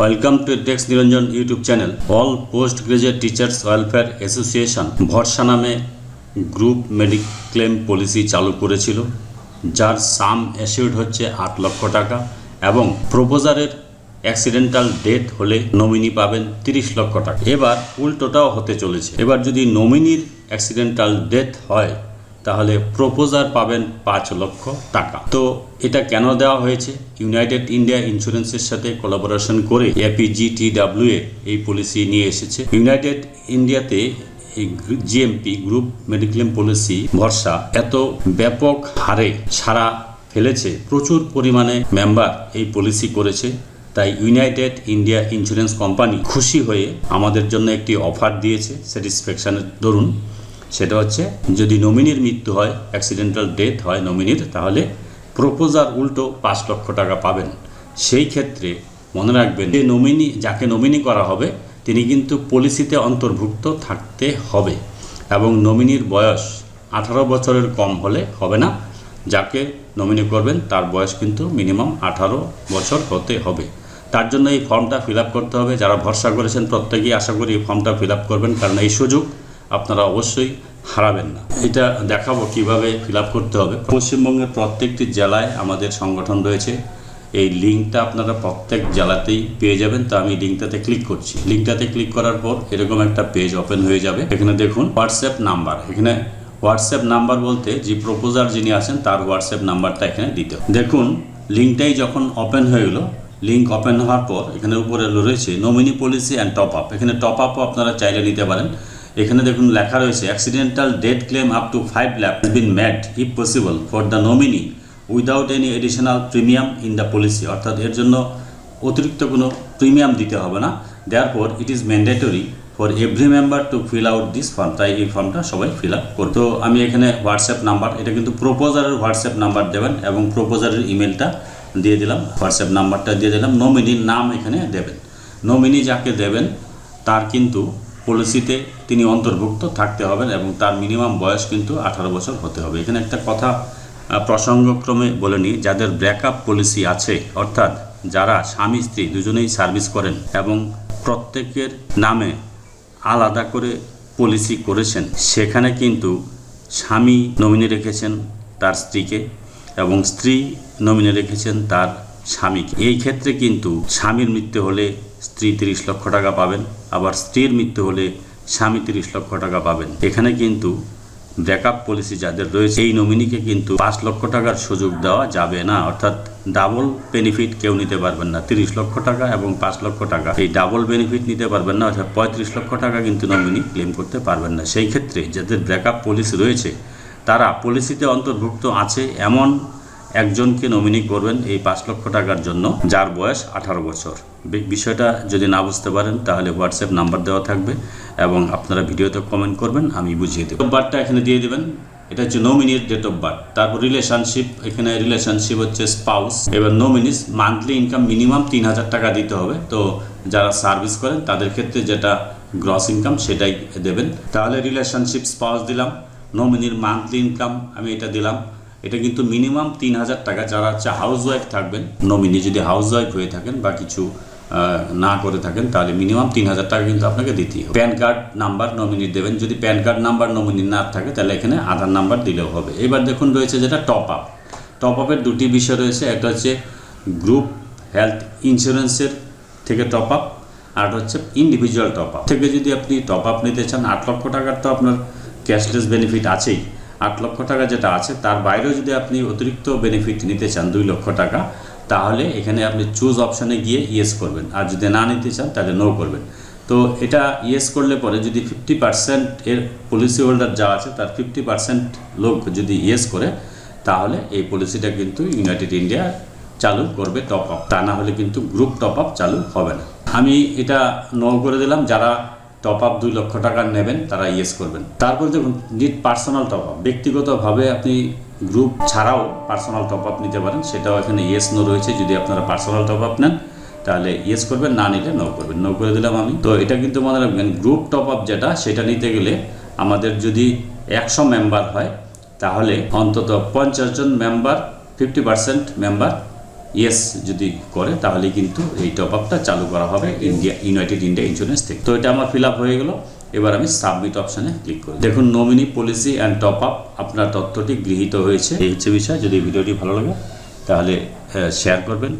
Welcome to Tex Niranjan YouTube channel all post graduate teachers welfare association ভরসা নামে group mediclaim policy চালু করেছিল, যার সাম অ্যাসিউড হচ্ছে আট লক্ষ টাকা এবং প্রপোজারের অ্যাক্সিডেন্টাল ডেথ হলে নমিনি পাবেন তিরিশ লক্ষ টাকা। এবার উল্টোটাও হতে চলেছে। এবার যদি নমিনির অ্যাক্সিডেন্টাল ডেথ হয় তাহলে প্রপোজার পাবেন পাঁচ লক্ষ টাকা। তো এটা কেন দেওয়া হয়েছে? ইউনাইটেড ইন্ডিয়া ইন্স্যুরেন্সের সাথে কোলাবোরেশন করে এপিজিটিডাব্লিউ এ এই পলিসি নিয়ে এসেছে। ইউনাইটেড ইন্ডিয়াতে এই জিএমপি গ্রুপ মেডিক্লেম পলিসি ভরসা এত ব্যাপক হারে সারা ফেলেছে। প্রচুর পরিমাণে মেম্বার এই পলিসি করেছে। তাই ইউনাইটেড ইন্ডিয়া ইন্স্যুরেন্স কোম্পানি খুশি হয়ে আমাদের জন্য একটি অফার দিয়েছে। স্যাটিসফ্যাকশনের দরুন সেটা হচ্ছে, যদি নমিনির মৃত্যু হয় অ্যাক্সিডেন্টাল ডেথ হয় নমিনির তাহলে প্রপোজার উল্টো পাঁচ লক্ষ টাকা পাবেন। সেই ক্ষেত্রে মনে রাখবেন, যে নমিনি যাকে নমিনি করা হবে, তিনি কিন্তু পলিসিতে অন্তর্ভুক্ত থাকতে হবে এবং নমিনির বয়স আঠারো বছরের কম হলে হবে না। যাকে নমিনি করবেন, তার বয়স কিন্তু মিনিমাম আঠারো বছর হতে হবে। তার জন্য এই ফর্মটা ফিল করতে হবে। যারা ভরসা করেছেন, প্রত্যেকেই আশা করি এই ফর্মটা ফিল করবেন। কারণ এই সুযোগ আপনারা অবশ্যই হারাবেন না। এটা দেখাবো কীভাবে ফিল করতে হবে। পশ্চিমবঙ্গের প্রত্যেকটি জেলায় আমাদের সংগঠন রয়েছে। এই লিঙ্কটা আপনারা প্রত্যেক জেলাতেই পেয়ে যাবেন। তো আমি লিঙ্কটাতে ক্লিক করছি। লিঙ্কটাতে ক্লিক করার পর এরকম একটা পেজ ওপেন হয়ে যাবে। এখানে দেখুন, হোয়াটসঅ্যাপ নাম্বার। এখানে হোয়াটসঅ্যাপ নাম্বার বলতে যে প্রপোজার যিনি আছেন, তার হোয়াটসঅ্যাপ নাম্বারটা এখানে দিতে দেখুন, লিঙ্কটাই যখন ওপেন হয়ে গেলো, লিঙ্ক ওপেন হওয়ার পর এখানে উপরে রয়েছে nominee policy and top up. এখানে টপ আপও আপনারা চাইলে নিতে পারেন। এখানে দেখুন লেখা রয়েছে accidental death claim up to five lakh been made if possible for the nominee without any additional premium in the policy অর্থাৎ এর জন্য অতিরিক্ত কোনো প্রিমিয়াম দিতে হবে না। দেয়ার পর it is mandatory for every member to fill out this form তাই এই ফর্মটা সবাই ফিল আপ করতো আমি এখানে হোয়াটসঅ্যাপ নাম্বার এটা কিন্তু প্রপোজারের হোয়াটসঅ্যাপ নাম্বার দেবেন এবং প্রপোজারের ইমেলটা দিয়ে দিলাম। হোয়াটসঅ্যাপ নাম্বারটা দিয়ে দিলাম। নমিনির নাম এখানে দেবেন। নমিনি যাকে দেবেন, তার কিন্তু পলিসিতে তিনি অন্তর্ভুক্ত থাকতে হবেন এবং তার মিনিমাম বয়স কিন্তু আঠারো বছর হতে হবে। এখানে একটা কথা প্রসঙ্গক্রমে বলে নিই, যাদের ব্রেকআপ পলিসি আছে, অর্থাৎ যারা স্বামী, স্ত্রী দুজনেই সার্ভিস করেন এবং প্রত্যেকের নামে আলাদা করে পলিসি করেছেন, সেখানে কিন্তু স্বামী নমিনি রেখেছেন তার স্ত্রীকে এবং স্ত্রী নমিনি রেখেছেন তার স্বামীকে। এই ক্ষেত্রে কিন্তু স্বামীর মৃত্যু হলে স্ত্রী তিরিশ লক্ষ টাকা পাবেন, আবার স্ত্রীর মৃত্যু হলে স্বামী তিরিশ লক্ষ টাকা পাবেন। এখানে কিন্তু ব্যাকআপ পলিসি যাদের রয়েছে, এই নমিনিকে কিন্তু পাঁচ লক্ষ টাকার সুযোগ দেওয়া যাবে না। অর্থাৎ ডাবল বেনিফিট কেউ নিতে পারবেন না। তিরিশ লক্ষ টাকা এবং পাঁচ লক্ষ টাকা। এই ডাবল বেনিফিট নিতে পারবেন না, অর্থাৎ পঁয়ত্রিশ লক্ষ টাকা কিন্তু নমিনি ক্লেম করতে পারবেন না। সেই ক্ষেত্রে যাদের ব্যাকআপ পলিসি রয়েছে, তারা পলিসিতে অন্তর্ভুক্ত আছে এমন একজনকে নমিনি করবেন এই পাঁচ লক্ষ টাকার জন্য, যার বয়স আঠারো বছর। বিষয়টা যদি না বুঝতে পারেন, তাহলে হোয়াটসঅ্যাপ নাম্বার দেওয়া থাকবে এবং আপনারা ভিডিওতে কমেন্ট করবেন, আমি বুঝিয়ে দেবো। বার্থটা এখানে দিয়ে দেবেন। এটা হচ্ছে নমিনির ডেট অফ বার্থ তারপর রিলেশনশিপ এখানে রিলেশনশিপ হচ্ছে স্পাউস এবার নমিনিস মান্থলি ইনকাম মিনিমাম তিন হাজার টাকা দিতে হবে। তো যারা সার্ভিস করেন, তাদের ক্ষেত্রে যেটা গ্রস ইনকাম সেটাই দেবেন। তাহলে রিলেশনশিপ স্পাউস দিলাম। নমিনির মান্থলি ইনকাম আমি এটা দিলাম। এটা কিন্তু মিনিমাম তিন হাজার টাকা। যারা হচ্ছে হাউস ওয়াইফ থাকবেন, নমিনি যদি হাউস ওয়াইফ হয়ে থাকেন বা কিছু না করে থাকেন, তাহলে মিনিমাম তিন হাজার টাকা কিন্তু আপনাকে দিতেই হবে। প্যান কার্ড নাম্বার নমিনি দেবেন। যদি প্যান কার্ড নাম্বার নমিনি না থাকে, তাহলে এখানে আধার নাম্বার দিলেও হবে। এবার দেখুন রয়েছে যেটা টপ আপ টপ আপের দুটি বিষয় রয়েছে। একটা হচ্ছে গ্রুপ হেলথ ইন্স্যুরেন্সের থেকে টপ আপ আর হচ্ছে ইন্ডিভিজুয়াল টপ আপ থেকে যদি আপনি টপ আপ নিতে চান, আট লক্ষ টাকার তো আপনার ক্যাশলেস বেনিফিট আছেই। আট লক্ষ টাকা যেটা আছে, তার বাইরেও যদি আপনি অতিরিক্ত বেনিফিট নিতে চান দুই লক্ষ টাকা, তাহলে এখানে আপনি চুজ অপশানে গিয়ে ইয়েস করবেন। আর যদি না নিতে চান, তাহলে নো করবেন। তো এটা ইয়েস করলে পরে যদি ফিফটি পার্সেন্ট এর পলিসি হোল্ডার যা আছে, তার ফিফটি পার্সেন্ট লোক যদি ইয়েস করে, তাহলে এই পলিসিটা কিন্তু ইউনাইটেড ইন্ডিয়া চালু করবে টপ আপ তা না হলে কিন্তু গ্রুপ টপ আপ চালু হবে না। আমি এটা নো করে দিলাম। যারা টপ আপ দুই লক্ষ টাকার নেবেন, তারা ইয়েস করবেন। তারপর দেখুন নিট পার্সোনাল টপ আপ ব্যক্তিগতভাবে আপনি গ্রুপ ছাড়াও পার্সোনাল টপ আপ নিতে পারেন, সেটাও এখানে ইয়েস নো রয়েছে। যদি আপনারা পার্সোনাল টপ আপ নেন, তাহলে ইয়েস করবেন, না নিলে নো করবেন। নো করে দিলাম আমি। তো এটা কিন্তু মনে রাখবেন গ্রুপ টপ আপ যেটা, সেটা নিতে গেলে আমাদের যদি একশো মেম্বার হয়, তাহলে অন্তত পঞ্চাশ জন member fifty percent member yes যদি করে, তাহলে কিন্তু এই টপ আপটা চালু করা হবে ইন্ডিয়া ইউনাইটেড ইন্ডিয়া ইন্স্যুরেন্স থেকে। তো এটা আমার ফিল আপ হয়ে গেল। এবার আমি সাবমিট অপশানে ক্লিক করি। দেখুন nominee policy and top up আপনার তথ্যটি গৃহীত হয়েছে। এই হচ্ছে বিষয়। যদি ভিডিওটি ভালো লাগে, তাহলে শেয়ার করবেন।